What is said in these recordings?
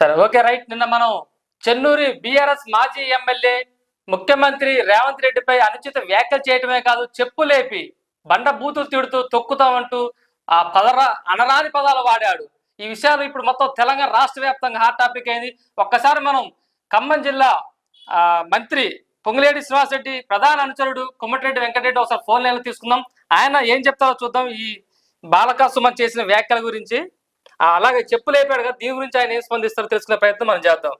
సరే okay right. నిన్న మనం చెన్నూరి బీఆర్ఎస్ మాజీ ఎమ్మెల్యే ముఖ్యమంత్రి రేవంత్ రెడ్డిపై అనుచిత వ్యాఖ్యలు చేయటమే కాదు చెప్పు లేపి బండ బూతులు తిడుతూ తొక్కుతామంటూ ఆ పదర అనరాని పదాలు వాడాడు. ఈ విషయాలు ఇప్పుడు మొత్తం తెలంగాణ రాష్ట్ర వ్యాప్తంగా హాట్ టాపిక్ అయింది. ఒక్కసారి మనం ఖమ్మం జిల్లా మంత్రి మంత్రి పొంగులేటి శ్రీనివాసరెడ్డి ప్రధాన అనుచరుడు కొమ్మటిరెడ్డి వెంకటరెడ్డి ఒకసారి ఫోన్ లైన్లో తీసుకుందాం. ఆయన ఏం చెప్తారో చూద్దాం ఈ బాలక సుమన్ చేసిన వ్యాఖ్యల గురించి. అలాగే చెప్పులేపాడు కదా దీని గురించి ఆయన ఏం స్పందిస్తారో తెలుసుకునే ప్రయత్నం మనం చేద్దాం.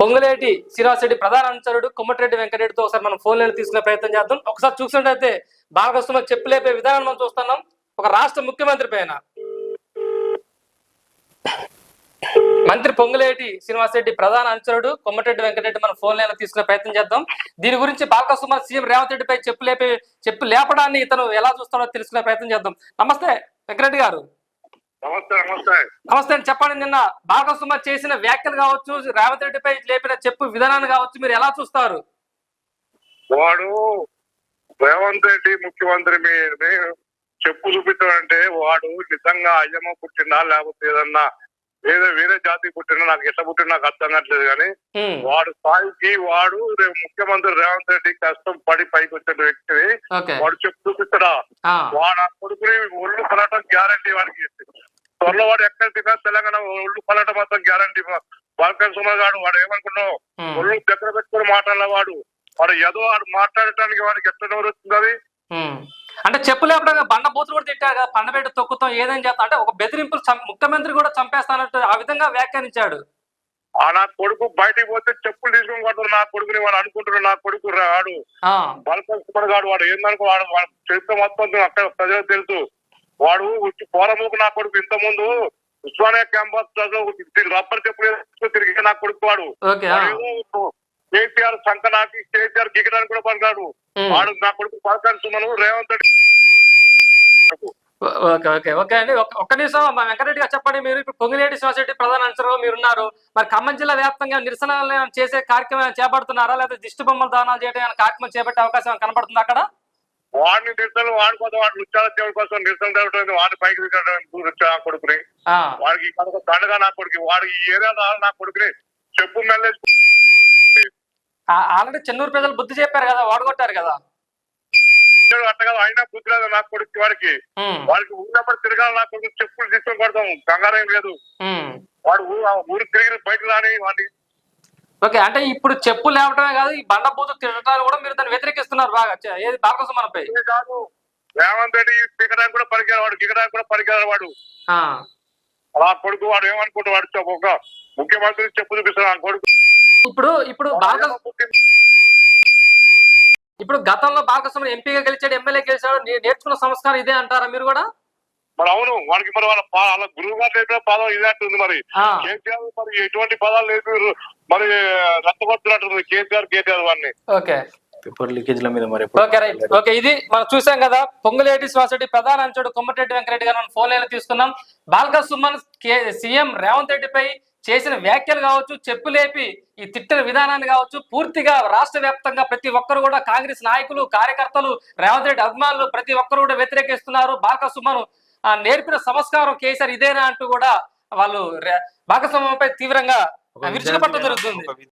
పొంగులేటి శ్రీనివాసరెడ్డి ప్రధాన అనుచరుడు కొమ్మటిరెడ్డి వెంకటరెడ్డితో ఒకసారి మనం ఫోన్ లైన్ తీసుకునే ప్రయత్నం చేద్దాం. ఒకసారి చూసినట్టయితే బాలక చెప్పులేపే చెప్పు లేపే విధానం మనం చూస్తున్నాం. ఒక రాష్ట్ర ముఖ్యమంత్రి పైన. మంత్రి పొంగులేటి శ్రీనివాసరెడ్డి ప్రధాన అనుచరుడు కొమ్మటిరెడ్డి వెంకటరెడ్డి మనం ఫోన్ లైన్ తీసుకునే ప్రయత్నం చేద్దాం. దీని గురించి బాలక సుమన్ సీఎం రేవంత్ రెడ్డిపై చెప్పు లేపే చెప్పు లేపడాన్ని ఇతను ఎలా చూస్తాడో తెలుసుకునే ప్రయత్నం చేద్దాం. నమస్తే వెంకటరెడ్డి గారు. నమస్తే నమస్తే. నమస్తే అండి చెప్పండి నిన్న బాలకృష్ణ చేసిన వ్యాఖ్యలు కావచ్చు రేవంత్ రెడ్డిపై లేపిన చెప్పు విధానాన్ని కావచ్చు మీరు ఎలా చూస్తారు? వాడు రేవంత్ రెడ్డి ముఖ్యమంత్రి మీద చెప్పు చూపించాడంటే వాడు నిజంగా అయ్యమ్మ పుట్టినా లేకపోతే ఏదన్నా ఏదో వేరే జాతి పుట్టినా నాకు ఎట్లా పుట్టినా నాకు అర్థం కావట్లేదు కానీ వాడు స్థాయికి వాడు ముఖ్యమంత్రి రేవంత్ రెడ్డి కష్టం పడి పైకి వచ్చిన వ్యక్తిని వాడు చెప్పు చూపిస్తాడా? వాడు కొడుకుని ఒళ్ళు పలటం గ్యారంటీ వాడికి త్వరలో వాడు ఎక్కడ తిన్నా తెలంగాణ ఒళ్ళు పలటం మాత్రం గ్యారంటీ బాలకృష్ణ సుమర్ గారు వాడు ఏమనుకున్నావు? ఒళ్ళు దగ్గర పెట్టుకుని మాట్లాడేవాడు వాడు. ఏదో వాడు మాట్లాడటానికి వాడికి ఎట్లా నోరు వస్తుంది ఉమ్. అంటే చెప్పు లేపడం బండ బూతులు కూడా తిట్టారు కదా పండబెట్టి తొక్కుతాం ఏదేం చేస్తాం? అంటే ఒక బెదిరింపులు ముఖ్యమంత్రి కూడా చంపేస్తానంటూ ఆ విధంగా వ్యాఖ్యానించాడు. ఆ నా కొడుకు బయటికి పోతే చెప్పులు తీసుకుని కొడతాడు నా కొడుకుని వాడు అనుకుంటున్నాడు. నా కొడుకు రాడు. బాలకృష్ణ గాడు వాడు ఏందనుకో వాడు వాడు చరిత్ర మొత్తం అక్కడ ప్రజలకు తెలుసు. వాడు ఉచ్చి పోరముకు నా కొడుకు ఇంత ముందు ఉస్మానియా క్యాంపస్ రబ్బర్ చెప్పులు తిరిగి నా కొడుకు వాడు. ఓకే ఆ, వాడు ఏదో కేసీఆర్ కేసీఆర్ గిగడానికి కూడా పనికాడు. వాడు నా కొడుకు Balakrishna Suman Revanth Reddy. Okay okay okay అండి. ఒక్క- నిమిషం మా వెంకటరెడ్డి గారు చెప్పండి. మీరు ఇప్పుడు పొంగిలేటి శ్రీనివాసరెడ్డి ప్రధాన అనుచరుగా మీరు ఉన్నారు మరి ఖమ్మం జిల్లా వ్యాప్తంగా నిరసనలు చేసే కార్యక్రమం చేపడుతున్నారా? లేదా దిష్టి బొమ్మల దానాలు చేయడం కార్యక్రమం చేపట్టే అవకాశం కనబడుతుంది అక్కడ? వాడిని నిరసనలు వాడి కోసం వాడు నృత్యాల దేవుడి కోసం నిరసన జరగడం వాడిని పైకి దిగడం నా కొడుకుని. వాడికి కనుక దండగా నా కొడుకు వాడికి ఏరియా నా కొడుకుని? చెప్పు మెల్లేసి ఆ- ఆల్రెడీ చెన్నూరు ప్రజలు బుద్ధి చెప్పారు కదా వాడగొట్టారు కదా. అట్టగా అయినా బుద్ధి లేదు నా కొడుకు వాడికి. వాడికి ఊరినప్పుడు తిరగాలి నా కొడుకు చెప్పులు తీసుకొని కొడతాం కంగారేం లేదు. వాడు ఊరు ఊరు తిరిగి బయట రాని వాడిని. ఓకే అంటే ఇప్పుడు చెప్పు లేవటమే కాదు ఈ బండ బూతు తిరగటాలు కూడా మీరు దాన్ని వ్యతిరేకిస్తున్నారు బాగా. ఏది బాలకోసం మనపై? కాదు. రేవంత్ రెడ్డి పీకడానికి కూడా పనికిరాడు వాడు దిగడానికి కూడా పనికిరాడు అలా కొడుకు వాడు ఏమనుకుంటూ వాడు? చెప్పు ఒక ముఖ్యమంత్రి చెప్పు చూపిస్తాడు ఆ కొడుకు. ఇప్పుడు ఇప్పుడు బాలకృష్ణ ఇప్పుడు గతంలో బాలకృష్ణ ఎంపీగా గెలిచాడు ఎమ్మెల్యే గెలిచాడు నేర్చుకున్న సంస్కారం ఇదే అంటారా మీరు కూడా? మరి అవును వాడికి మరి వాళ్ళ గురువు గారు నేర్పిన పదం ఇదే అంటుంది మరి. కేసీఆర్ మరి ఎటువంటి పదాలు నేర్పి మరి రచ్చగొడుతున్నట్టుంది కేసీఆర్ కేసీఆర్ వాడిని. ఓకే. పేపర్ లీకేజ్ల మీద మరి ఓకే రైట్. ఓకే ఇది మనం చూసాం కదా పొంగులేటి శ్వాసరెడ్డి ప్రధాన అంచుడు కొమ్మటిరెడ్డి వెంకరెడ్డి గారు మనం ఫోన్ లైన్ తీసుకున్నాం. బాలక సుమన్ కే- సీఎం రేవంత్ రెడ్డిపై చేసిన వ్యాఖ్యలు కావచ్చు చెప్పు లేపి ఈ తిట్టిన విధానాన్ని కావచ్చు పూర్తిగా రాష్ట్ర వ్యాప్తంగా ప్రతి ఒక్కరు కూడా కాంగ్రెస్ నాయకులు కార్యకర్తలు రేవంత్ రెడ్డి అభిమానులు ప్రతి ఒక్కరు కూడా వ్యతిరేకిస్తున్నారు. బాలక సుమన్ నేర్పిన సంస్కారం కేసీఆర్ ఇదేనా అంటూ కూడా వాళ్ళు సుమన్పై తీవ్రంగా విరుచుకుపట్టడం జరుగుతుంది.